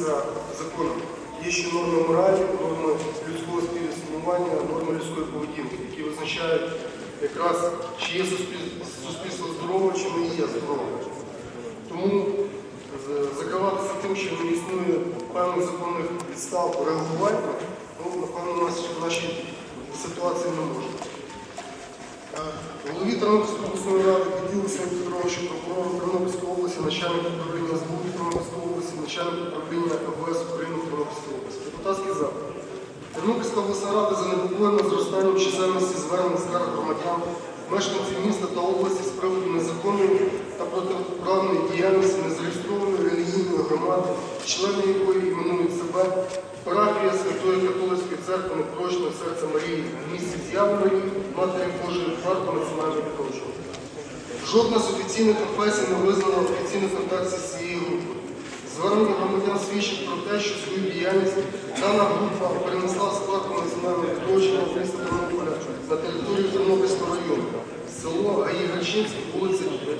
регулюється законом. Є ще норми моралі, норми людського співіснування, норми людської поведінки, які визначають якраз, чи є суспільство здорове, чи не є здорове. Тому закриватися тим, що не існує певних законних підстав реагування, ну, напевно, в нашій ситуації не може. Голові Тернопільської обласної ради відділу Сергію Петровичу, прокурору Тернопільської області, начальник управління області, начальник управління АВС України в Тернопільській області. Депутатський запит. Тернопільська обласна рада занепокоєна зростанням чисельності звернень скарг громадян, мешканців міста та області з приводу незаконної та протиправної діяльності незареєстрованої релігійної громади, члени якої іменують себе парафія Святої Католицької церкви Непорочного серця Марії в місті З'явленої, Матері Божої, парку національного відродження. Жодна з офіційних конфесій не визнала офіційних контактів з цією групою. Звернення громадян свідчить про те, що свою діяльність дана група перенесла з парку національного відродження міста Тернополя на територію Тернопільського району, село Гаїгачинське, вулиця Джерельна, 11.